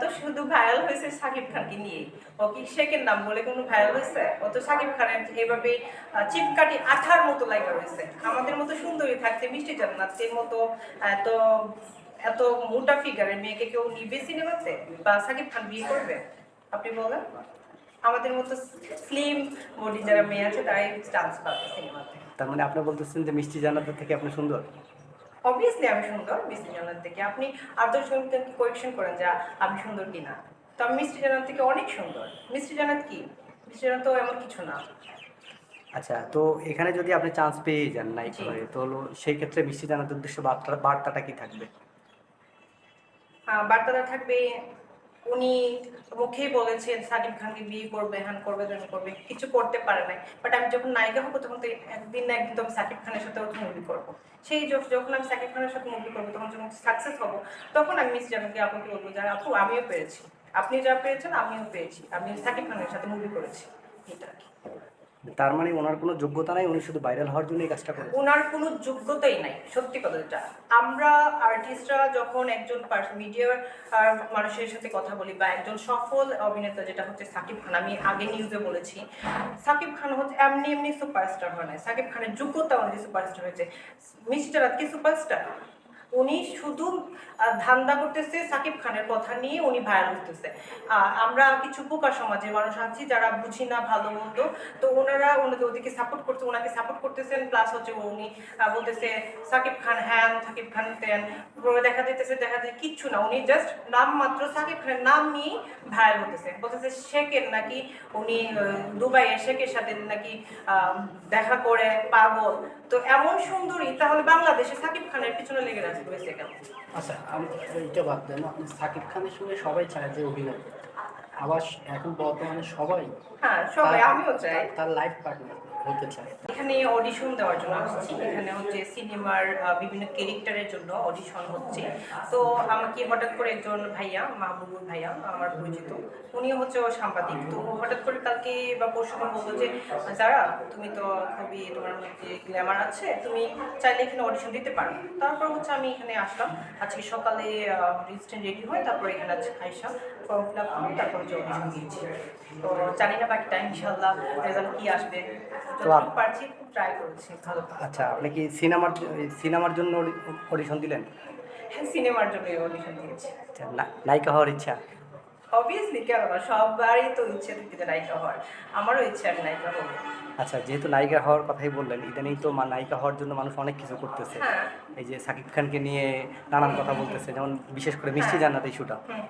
তো শুধু ভাইরাল হয়েছে সাকিব খানকে নিয়ে ও কি শেখের নাম বলে কোনো ভাইরাল হয়েছে? ও তো সাকিব খানের এভাবে চিপকাটি আঠার মতো আমাদের মতো সুন্দরী থাকতে মিষ্টি জান্নাতের মতো এত এত মোটা ফিগারের মেয়েকে কেউ নিবে সিনেমাতে? বা সাকিব খান বিয়ে করবে? আপনি বলেন। আমাদের মতো স্লিম বডি যারা মেয়ে আছে, তারাই চান্স পাবে সিনেমাতে। তার মানে আপনি বলতেছেন যে মিষ্টি জান্নাতের থেকে আপনি সুন্দর? অবভিয়াসলি আমি সুন্দর মিষ্টি জানার থেকে। আপনি আদর্শ জনকে কোয়েকশন করেন যে আমি সুন্দর কি না তো আমি মিষ্টি জানার থেকে অনেক সুন্দর। মিষ্টি জানাত কি? মিষ্টি জানাত তো এমন কিছু না। আচ্ছা তো এখানে যদি আপনি চান্স পেয়ে যান নাই জি। করে তো হলো সেই ক্ষেত্রে মিষ্টি জান্নাতের উদ্দেশ্য বার্তা বার্তাটা কি থাকবে? বার্তাটা থাকবে উনি মুখেই বলেছেন, সাকিব খানকে বিয়ে করবে হ্যান করবে তেন করবে, কিছু করতে পারে নাই। বাট আমি যখন নায়িকা হব, তখন তো একদিন না একদিন তো আমি সাকিব খানের সাথে মুভি করব। সেই যখন আমি সাকিব খানের সাথে মুভি করব, তখন যখন সাকসেস হব, তখন আমি মিস জানকে আপনাকে বলব যে, আপু, আমিও পেরেছি আপনি যা পেয়েছেন, আমিও পেয়েছি। আমি সাকিব খানের সাথে মুভি করেছি। এটা। তার মানে ওনার কোনো যোগ্যতা নাই, উনি শুধু ভাইরাল হওয়ার জন্য এই কাজটা করেন ওনার কোনো যোগ্যতাই নাই, সত্যি কথা যেটা। আমরা আর্টিস্টরা যখন একজন মিডিয়ার মানুষের সাথে কথা বলি বা একজন সফল অভিনেতা, যেটা হচ্ছে সাকিব খান, আমি আগে নিউজে বলেছি, সাকিব খান হচ্ছে এমনি এমনি সুপারস্টার হয় না সাকিব খানের যোগ্যতা অনুযায়ী সুপারস্টার হয়েছে। মিস্টার কি সুপারস্টার উনি শুধু ধান্দা করতেছে সাকিব খানের কথা নিয়ে উনি ভাইরাল হতেছে আমরা কিছু পোকা সমাজের মানুষ আছি যারা বুঝি না ভালো মন্দ। তো ওনারা ওনাকে ওদিকে সাপোর্ট করতে ওনাকে সাপোর্ট করতেছেন প্লাস হচ্ছে উনি বলতেছে সাকিব খান হ্যান সাকিব খান তেন। দেখা দিতেছে দেখা যায় কিচ্ছু না। উনি জাস্ট নাম মাত্র সাকিব খানের নাম নিয়ে ভাইরাল হতেছে বলতেছে শেখের নাকি উনি আহ, দুবাইয়ে শেখের সাথে নাকি দেখা করে পাগল। তো এমন সুন্দরী তাহলে বাংলাদেশে সাকিব খানের পিছনে লেগে কেন আচ্ছা আমি এইটা বাদ দেন আপনি সাকিব খানের সঙ্গে সবাই চায় যে অভিনয়। আবার এখন বর্তমানে সবাই হ্যাঁ সবাই তার- আমিও চাই। তার- তার লাইফ পার্টনার হতে এখানে অডিশন দেওয়ার জন্য আসছি। এখানে হচ্ছে সিনেমার বিভিন্ন ক্যারেক্টারের জন্য অডিশন হচ্ছে। তো আমাকে হঠাৎ করে একজন ভাইয়া মাহবুবুর ভাইয়া আমার পরিচিত উনি হচ্ছে সাংবাদিক। তো হঠাৎ করে কালকে বা পরশু বলল যে যারা তুমি তো খুবই তোমার মধ্যে গ্ল্যামার আছে তুমি চাইলে এখানে অডিশন দিতে পারো। তারপর হচ্ছে আমি এখানে আসলাম। আজকে সকালে রেজিস্ট্রেন্ট রেডি হয় তারপর এখানে আছে আইসা ফর্ম ফিল আপ করব তারপর হচ্ছে অডিশন দিয়েছি তো জানি না বাকি টাইম ইনশাল্লাহ রেজাল্ট কি আসবে। তো যতটুকু পারছি খুব ট্রাই করেছি। ভালো আচ্ছা আপনি কি সিনেমার সিনেমার জন্য অডিশন দিলেন? হ্যাঁ সিনেমার জন্য অডিশন দিয়েছি। আচ্ছা, না- নায়িকা হওয়ার ইচ্ছা? অবভিয়াসলি কেন না? সবারই তো ইচ্ছে থাকে যে নায়িকা হওয়ার। আমারও ইচ্ছে আমি নায়িকা হব। আচ্ছা যেহেতু নায়িকা হওয়ার কথাই বললেন ইদানিং তো মা- নায়িকা হওয়ার জন্য মানুষ অনেক কিছু করতেছে। হ্যাঁ। এই যে সাকিব খানকে নিয়ে নানান কথা বলতেছে যেমন বিশেষ করে মিষ্টি হ্যাঁ। জান্নাত ইস্যুটা। হুম।